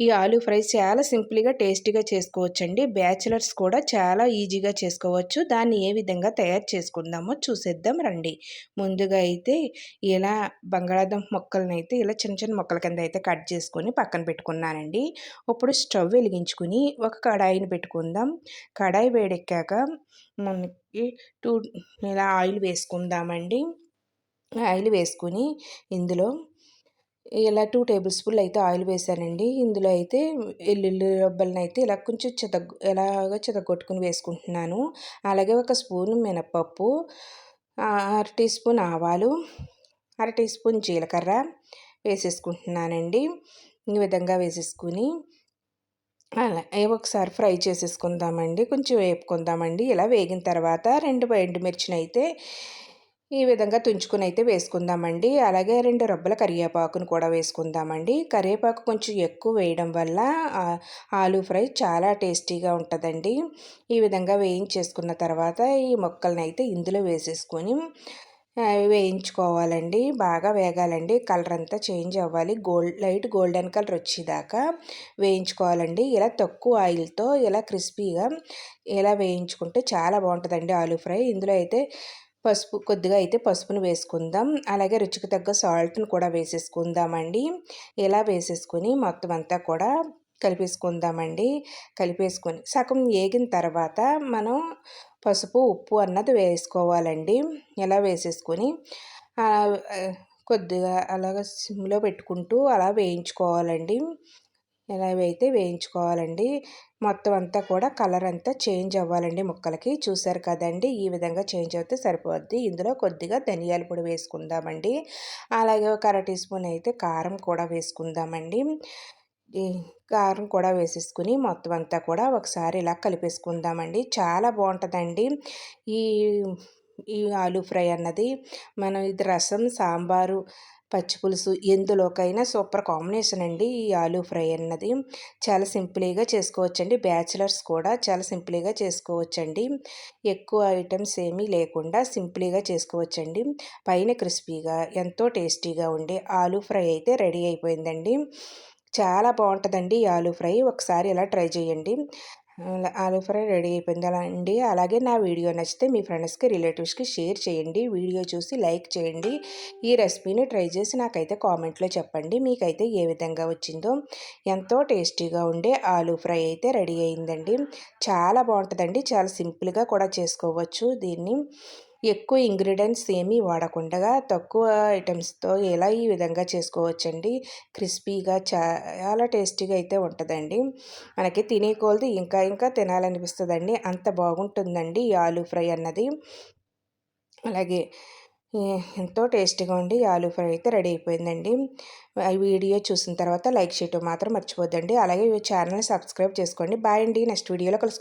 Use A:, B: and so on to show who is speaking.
A: ఈ ఆలూ ఫ్రై చాలా సింపుల్గా టేస్టీగా చేసుకోవచ్చండి. బ్యాచిలర్స్ కూడా చాలా ఈజీగా చేసుకోవచ్చు. దాన్ని ఏ విధంగా తయారు చేసుకుందామో చూసేద్దాం రండి. ముందుగా అయితే ఇలా బంగాళాదుంప మొక్కలను అయితే ఇలా చిన్న చిన్న మొక్కల కింద అయితే కట్ చేసుకొని పక్కన పెట్టుకున్నానండి. ఇప్పుడు స్టవ్ వెలిగించుకుని ఒక కడాయిని పెట్టుకుందాం. కడాయి వేడెక్కాక మనకి టూ ఇలా ఆయిల్ వేసుకుందామండి. ఆయిల్ వేసుకుని ఇందులో ఇలా టూ టేబుల్ స్పూన్లు అయితే ఆయిల్ వేసానండి. ఇందులో అయితే ఎల్లుల్లి రబ్బలను అయితే ఇలా కొంచెం చిత ఎలాగ చితగొట్టుకుని వేసుకుంటున్నాను. అలాగే ఒక స్పూన్ మినపప్పు అర టీ స్పూన్ ఆవాలు అర టీ స్పూన్ జీలకర్ర వేసేసుకుంటున్నానండి. ఈ విధంగా వేసేసుకుని అలా ఒకసారి ఫ్రై చేసేసుకుందామండి. కొంచెం వేపుకుందామండి. ఇలా వేగిన తర్వాత రెండు ఎండుమిర్చిని అయితే ఈ విధంగా తుంచుకుని అయితే వేసుకుందామండి. అలాగే రెండు రబ్బల కరివేపాకును కూడా వేసుకుందామండి. కరివేపాకు కొంచెం ఎక్కువ వేయడం వల్ల ఆలూ ఫ్రై చాలా టేస్టీగా ఉంటుందండి. ఈ విధంగా వేయించేసుకున్న తర్వాత ఈ మొక్కలను అయితే ఇందులో వేసేసుకొని వేయించుకోవాలండి. బాగా వేగాలండి. కలర్ అంతా చేంజ్ అవ్వాలి. గోల్డ్ లైట్ గోల్డెన్ కలర్ వచ్చేదాకా వేయించుకోవాలండి. ఇలా తక్కువ ఆయిల్తో ఇలా క్రిస్పీగా ఇలా వేయించుకుంటే చాలా బాగుంటుందండి ఆలూ ఫ్రై. ఇందులో అయితే పసుపు కొద్దిగా అయితే పసుపును వేసుకుందాం. అలాగే రుచికి తగ్గ సాల్ట్ను కూడా వేసేసుకుందామండి. ఇలా వేసేసుకొని మొత్తం అంతా కూడా కలిపేసుకుందామండి. కలిపేసుకొని సగం వేగిన తర్వాత మనం పసుపు ఉప్పు అన్నది వేసుకోవాలండి. ఇలా వేసేసుకొని కొద్దిగా అలాగ సిమ్లో పెట్టుకుంటూ అలా వేయించుకోవాలండి. ఇలా అయితే వేయించుకోవాలండి మొత్తం అంతా కూడా కలర్ అంతా చేంజ్ అవ్వాలండి ముక్కలకి. చూసారు కదండి ఈ విధంగా చేంజ్ అవుతే సరిపోద్ది. ఇందులో కొద్దిగా ధనియాల పొడి వేసుకుందామండి. అలాగే ఒక అర టీ స్పూన్ అయితే కారం కూడా వేసుకుందామండి. కారం కూడా వేసేసుకుని మొత్తం అంతా కూడా ఒకసారి ఇలా కలిపేసుకుందామండి. చాలా బాగుంటుందండి. ఈ ఈ ఆలూ ఫ్రై అన్నది. మనం ఇది రసం సాంబారు పచ్చి పులుసు ఎందులోకైనా సూపర్ కాంబినేషన్ అండి. ఈ ఆలూ ఫ్రై అన్నది చాలా సింపుల్గా చేసుకోవచ్చండి. బ్యాచిలర్స్ కూడా చాలా సింపుల్గా చేసుకోవచ్చండి. ఎక్కువ ఐటమ్స్ ఏమీ లేకుండా సింపుల్గా చేసుకోవచ్చండి. పైన క్రిస్పీగా ఎంతో టేస్టీగా ఉండే ఆలూ ఫ్రై అయితే రెడీ అయిపోయిందండి. చాలా బాగుంటుందండి ఈ ఆలూ ఫ్రై. ఒకసారి ఇలా ట్రై చేయండి. ఆలూ ఫ్రై రెడీ అయిపోయింది అలా అండి. అలాగే నా వీడియో నచ్చితే మీ ఫ్రెండ్స్కి రిలేటివ్స్కి షేర్ చేయండి. వీడియో చూసి లైక్ చేయండి. ఈ రెసిపీని ట్రై చేసి నాకైతే కామెంట్లో చెప్పండి. మీకైతే ఏ విధంగా వచ్చిందో. ఎంతో టేస్టీగా ఉండే ఆలూ ఫ్రై అయితే రెడీ అయిందండి. చాలా బాగుంటుందండి. చాలా సింపుల్గా కూడా చేసుకోవచ్చు దీన్ని. ఎక్కువ ఇంగ్రీడియంట్స్ ఏమీ వాడకుండా తక్కువ ఐటమ్స్తో ఎలా ఈ విధంగా చేసుకోవచ్చండి? క్రిస్పీగా చాలా టేస్టీగా అయితే ఉంటుందండి. మనకి తినే కొలది ఇంకా ఇంకా తినాలనిపిస్తుందండి. అంత బాగుంటుందండి ఈ ఆలూ ఫ్రై అన్నది. అలాగే ఎంతో టేస్టీగా ఉండి ఆలూ ఫ్రై అయితే రెడీ అయిపోయిందండి. ఈ వీడియో చూసిన తర్వాత లైక్ చేయటం మాత్రం మర్చిపోద్దండి. అలాగే ఈ ఛానల్ని సబ్స్క్రైబ్ చేసుకోండి. బాయ్ అండి. నెక్స్ట్ వీడియోలో కలుసుకుంటాం